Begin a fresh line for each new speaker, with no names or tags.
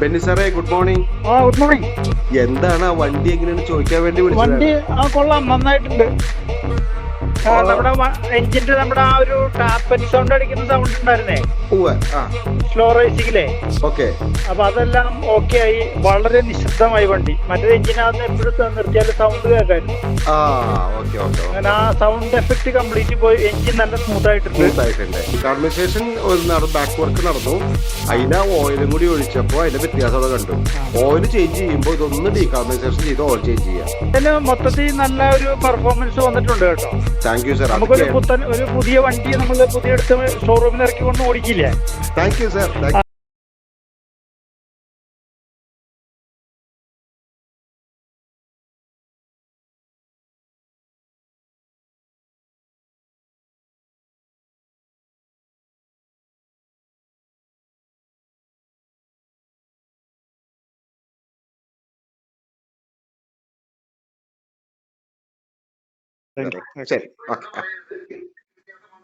ബെന്നി സാറേ good morning
ആ good morning
എന്താണ് ആ വണ്ടി എങ്ങനെയാണ് ചോദിക്കാൻ വേണ്ടി
വണ്ടി
വിളിച്ചത്
ആ കൊള്ളാം നന്നായിട്ടുണ്ട്. നമ്മുടെ എഞ്ചിന്റെ നമ്മുടെ ആ ഒരു ടാപ്പൻ സൗണ്ട് അടിക്കുന്ന സൗണ്ട് ഉണ്ടായിരുന്നേ? സ്ലോ റേസിംഗിലെ
ഓക്കെ.
അപ്പൊ അതെല്ലാം ഓക്കെ ആയി. വളരെ നിശബ്ദമായി വണ്ടി. മറ്റേ എഞ്ചിനകത്ത് എപ്പോഴും നിർത്തിയാൽ സൗണ്ട് കേൾക്കായിരുന്നു. അങ്ങനെ ആ സൗണ്ട് എഫക്ട് കംപ്ലീറ്റ് പോയി. എഞ്ചിൻ നല്ല സ്മൂത്ത് ആയിട്ടുണ്ട്.
കാർമിസേഷൻ ബാക്ക് വർക്ക് നടന്നു. അതിന് ഓയിലും കൂടി ഒഴിച്ചപ്പോ അതിന്റെ വ്യത്യാസം കണ്ടു. ഓയിൽ ചേഞ്ച് ചെയ്യുമ്പോൾ ഇതൊന്ന് ഡീകാർമിസേഷൻ ചെയ്ത് ഓയിൽ ചേഞ്ച് ചെയ്യാം.
മൊത്തത്തിൽ നല്ല ഒരു പെർഫോമൻസ് വന്നിട്ടുണ്ട് കേട്ടോ.
താങ്ക് യു സാർ
നമുക്കൊരു പുത്തൻ ഒരു പുതിയ വണ്ടി നമ്മൾ പുതിയ എടുത്ത് ഷോറൂമിൽ ഇറക്കി കൊണ്ട് ഓടിക്കില്ലേ?
താങ്ക് യു സാർ ശരി ഓക്കെ